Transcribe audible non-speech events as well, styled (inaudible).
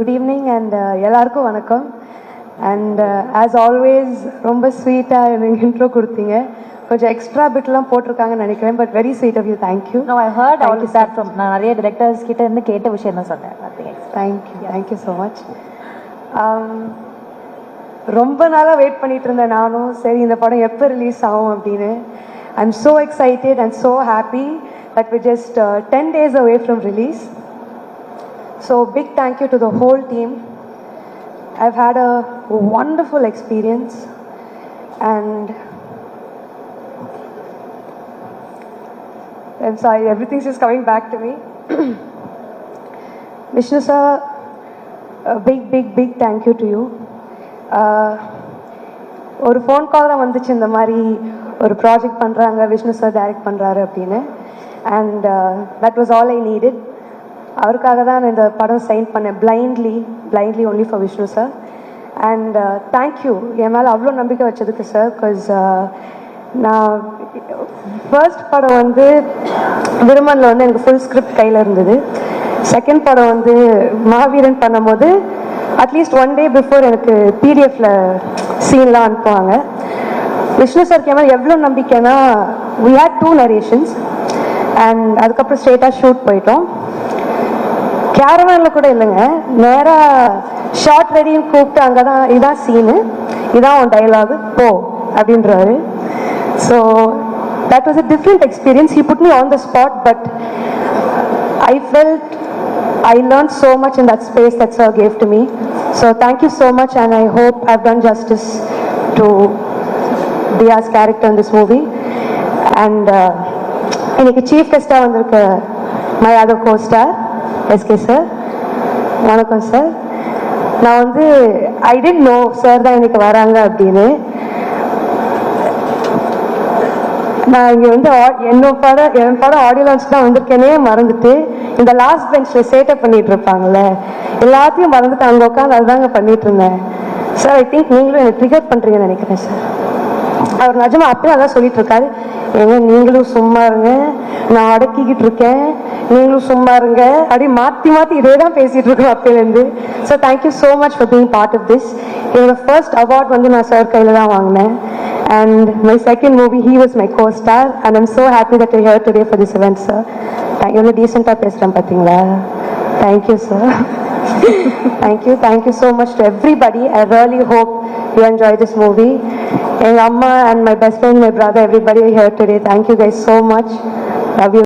Good evening and எல்லாருக்கும் வணக்கம். And as always ரொம்ப ஸ்வீட்டாக எனக்கு இன்ட்ரோ கொடுத்தீங்க. கொஞ்சம் எக்ஸ்ட்ரா பிட்லாம் போட்டிருக்காங்கன்னு நினைக்கிறேன் but very sweet of you thank you no I heard all that from நான் நிறைய டிரெக்டர்ஸ் கிட்ட இருந்து கேட்ட விஷயம் தான் சொன்னேன். தேங்க்யூ தேங்க்யூ ஸோ மச் ரொம்ப நாளாக வெயிட் பண்ணிட்டு இருந்தேன் நானும். சரி இந்த படம் எப்போ ரிலீஸ் ஆகும் அப்படின்னு. I am so excited and so happy that we just ten days away from release So big thank you to the whole team I've had a wonderful experience and I'm sorry, everything's just coming back to me. (clears throat) Vishnu sir, a big, big, big thank you to you. Uh, ஒரு phone call தான் வந்துச்சு இந்த மாதிரி ஒரு project பண்ணுறாங்க Vishnu sir direct பண்ணுறாரு அப்படின்னு and that was all I needed அவருக்காக தான் நான் இந்த படம் சைன் பண்ணேன். Blindly blindly only for Vishnu sir and thank you என் மேலே அவ்வளோ நம்பிக்கை வச்சதுக்கு சார் பிகாஸ் uh, நான் ஃபர்ஸ்ட் படம் வந்து விருமனில் வந்து எனக்கு ஃபுல் ஸ்கிரிப்ட் கையில் இருந்தது. செகண்ட் படம் வந்து மாவீரன் பண்ணும்போது அட்லீஸ்ட் ஒன் டே பிஃபோர் எனக்கு பிடிஎஃப்ல சீன்லாம் அனுப்புவாங்க. விஷ்ணு சார் மேலே எவ்வளோ நம்பிக்கைன்னா we had two narrations and அதுக்கப்புறம் ஸ்ட்ரெயிட்டாக ஷூட் போயிட்டோம். கேரவானில் கூட இல்லைங்க. நேராக ஷார்ட் ரெடின்னு கூப்பிட்டு அங்கே தான் இதான் சீனு இதான் உன் டைலாகு போ அப்படின்றாரு. So that was a different experience he put me on the spot but I felt I learn so much in that space that's our gave to me so thank you so much and I hope I've done justice to Thiya's character character this movie and இன்னைக்கு chief கெஸ்டாக வந்திருக்க my other co star SK sir வணக்கம் sir நான் வந்து ஐ didn't know sir தான் இன்னைக்கு வராங்க அப்படின்னு. நான் இங்கே வந்து என்னோட படம் என் படம் ஆடியோ லான்ச் தான் வந்திருக்கேனே மறந்துட்டு இந்த லாஸ்ட் பெஞ்சில் சேட்டப் பண்ணிட்டு இருப்பாங்கல்ல எல்லாத்தையும் மறந்துட்டு அங்கே உட்காந்து அதுதாங்க பண்ணிட்டு இருந்தேன். சார் ஐ திங்க் நீங்களும் என்னை ட்ரிகர் பண்ணுறீங்கன்னு நினைக்கிறேன் சார் அவர் நிஜமா அப்போ அதான் சொல்லிட்டு இருக்காரு ஏங்க நீங்களும் சும்மா இருங்க. நான் அடக்கிக்கிட்டு இருக்கேன். நீங்களும் சும்மா இருங்க. அப்படி மாற்றி மாற்றி இதே தான் பேசிட்டு இருக்கோம் அப்பையிலேருந்து. So thank you so much for being part of this என்னோட ஃபர்ஸ்ட் அவார்ட் வந்து நான் சார் கையில் தான் வாங்கினேன். And my second movie he was my co star and I'm so happy that I here today for this event sir எவ்வளோ டீசெண்டாக பேசுகிறேன் பார்த்தீங்களா thank you sir thank you. Thank you so much to everybody. I really hope you enjoy this movie. and and my best friend, my brother, everybody here today. Thank you guys so much. Love you.